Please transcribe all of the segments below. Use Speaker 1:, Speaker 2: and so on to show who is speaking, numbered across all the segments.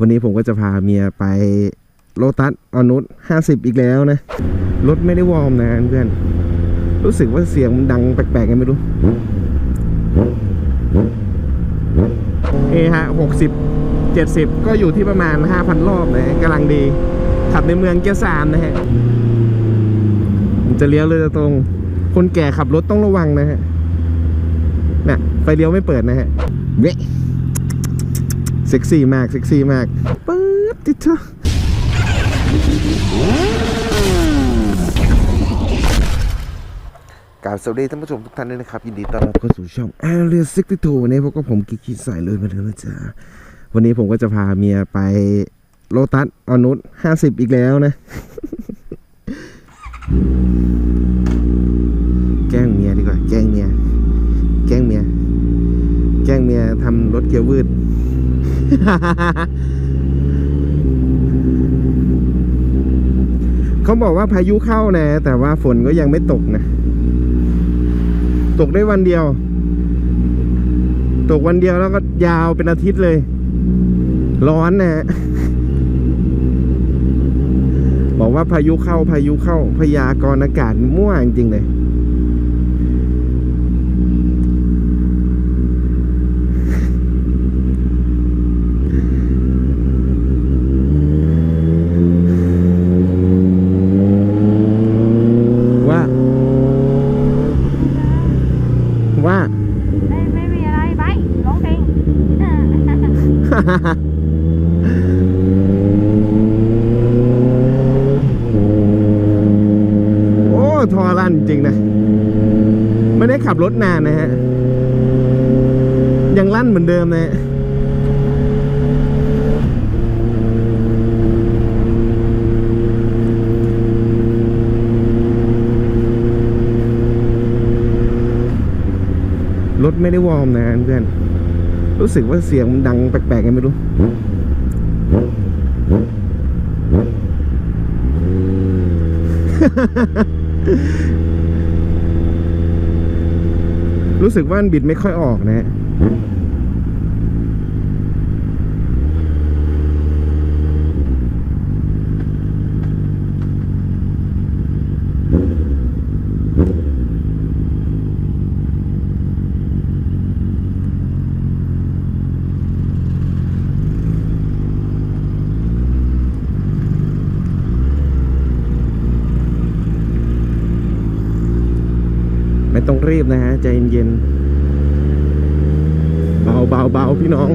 Speaker 1: วันนี้ผมก็จะพาเมียไปโลตัสออนุชห้าสิบอีกแล้วนะ รถไม่ได้วอร์มนะเพื่อน รู้สึกว่าเสียงมันดังแปลกๆกันไม่รู้ เอฮะหกสิบเจ็ดสิบก็อยู่ที่ประมาณห้าพันรอบนะกำลังดี ขับในเมืองเกียร์สามนะฮะจะเลี้ยวเลยจะตรง คนแก่ขับรถต้องระวังนะฮะ น่ะ ไฟเลี้ยวไม่เปิดนะฮะเว้ ซ็กซี่มากเซ็กซี่มากปึ๊ดติดเถอะกราบสวัสดีท่านผู้ชมทุกท่านด้วยนะครับ ยินดีต้อนรับเข้าสู่ช่อง a r e a 62วันนี้พบกับผมกิกกี้สายเลยมาถึงแล้วจ้าวันนี้ผมก็จะพาเมียไปโลตัสออนุช50อีกแล้วนะ แกล้งเมียดีกว่า แกล้งเมีย แกล้งเมีย แกล้งเมียทำรถเกียร์วืด เขาบอกว่าพายุเข้านะ แต่ว่าฝนก็ยังไม่ตกนะ ตกได้วันเดียว ตกวันเดียวแล้วก็ยาวเป็นอาทิตย์เลย ร้อนนะบอกว่าพายุเข้าพายุเข้าพยากรณ์อากาศมั่วจริงเลย ว่า ว่า
Speaker 2: ไม่ไม่มีอะไรไปร้องเพลง
Speaker 1: โอ้ทอรันจริงนะ ไม่ได้ขับรถนานนะฮะ ยังลั่นเหมือนเดิมนะฮะ รถไม่ได้วอร์มนะเพื่อน รู้สึกว่าเสียงมันดังแปลกๆกันไม่รู้ รู้สึกว่ามันบิดไม่ค่อยออกนะ ต้องรีบนะฮะใจเย็นๆเบาเบาเบาพี่น้อง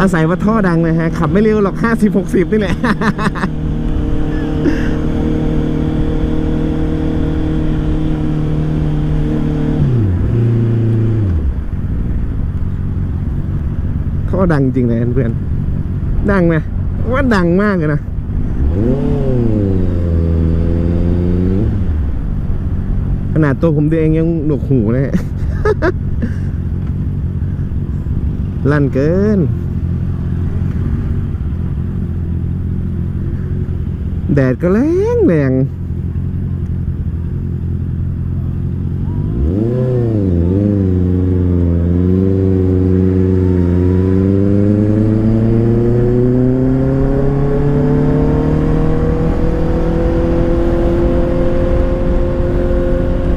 Speaker 1: อาศัยว่าท่อดังนะฮะ ขับไม่เร็วหรอกห้าสิบหกสิบนี่แหละ ท่อดังจริงเลยเพื่อน ดังไหมว่าดังมากเลยนะขนาดตัวผมเองยังหนวกหูนะฮะ ลั่นเกิน แดดก็แรงแรง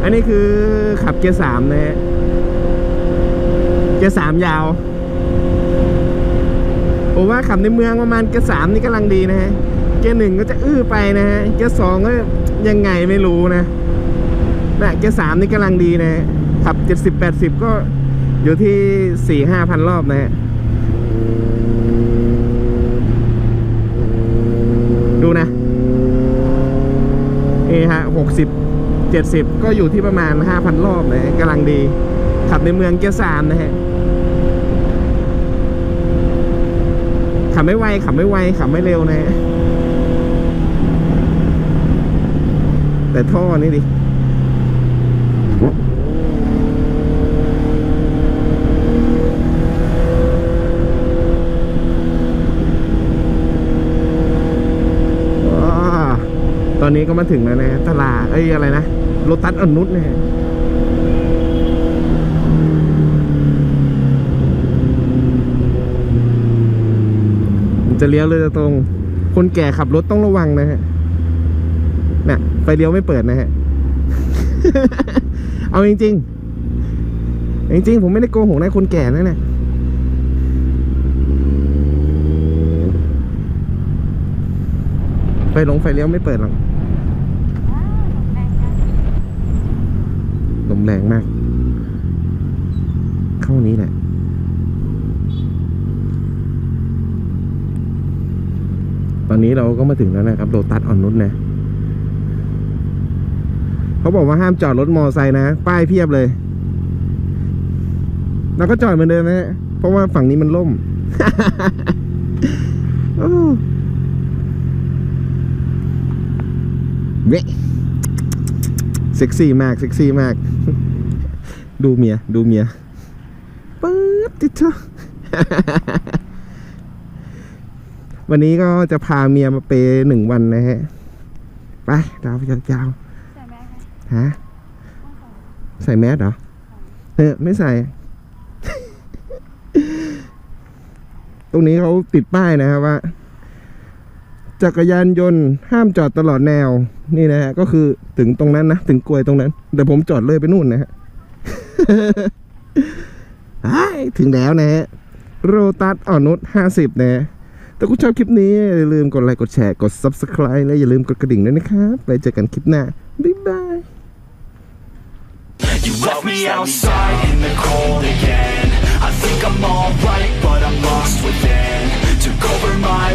Speaker 1: อันนี้คือขับเกียร์สามนะฮะ เกียร์สามยาว ผมว่าขับในเมืองประมาณเกียร์สามนี่กำลังดีนะฮะ เกียร์หนึ่งก็จะอื้อไปนะฮะเกียร์สองก็ยังไงไม่รู้นะนะเกียร์สามนี่กำลังดีนะขับเจ็ดสิบแปดสิบก็อยู่ที่สี่ห้าพันรอบนะฮะดูนะเอฮะหกสิบเจ็ดสิบก็อยู่ที่ประมาณห้าพันรอบนะกำลังดี ขับในเมืองเกียร์สามนะฮะขับไม่ไวขับไม่ไวขับไม่เร็วนะฮะ แต่ท่อนี่ดิว้าตอนนี้ก็มาถึงแล้วนะ ตลาด เอ้ย อะไรนะ โลตัสอนุชนะฮะมันจะเลี้ยวเลยจะตรง คนแก่ขับรถต้องระวังนะฮะ น่ะไฟเลี้ยวไม่เปิดนะฮะ เอาจริงๆ จริงๆ ผมไม่ได้โกหกนะคนแก่นั่นน่ะไฟลงไฟเลี้ยวไม่เปิดหรอก
Speaker 2: อ้าวแรงจัง
Speaker 1: ลมแรงมาก เข้านี้แหละตอนนี้เราก็มาถึงแล้วนะครับโลตัสออนนุชนะ เขาบอกว่าห้ามจอดรถมอไซค์นะ ป้ายเพียบเลยเราก็จอดเหมือนเดิมนะฮะเพราะว่าฝั่งนี้มันล่มโอ้เว้เซ็กซี่มาก เซ็กซี่มาก ดูเมีย ดูเมียปึ๊ดติดเถอะวันนี้ก็จะพาเมียมาเปหนึ่งวันนะฮะ ไปดาวไปยาวๆ ฮะ ใส่แมสเหรอ เออ ไม่ใส่ ตรงนี้เขาติดป้ายนะครับว่า จักรยานยนต์ห้ามจอดตลอดแนว นี่นะฮะ ก็คือถึงตรงนั้นนะ ถึงกลวยตรงนั้น เดี๋ยวผมจอดเลยไปนู่นนะฮะอ้ายถึงแล้วนะฮะ โรตัสอ่อนนุชห้าสิบนะฮะถ้าคุณชอบคลิปนี้ อย่าลืมกดไลค์ กดแชร์ กด subscribe และอย่าลืมกดกระดิ่งด้วยนะครับ ไปเจอกันคลิปหน้า Goodbye.
Speaker 3: You left me outside in the cold again. I think I'm alright, but I'm lost within. Took over my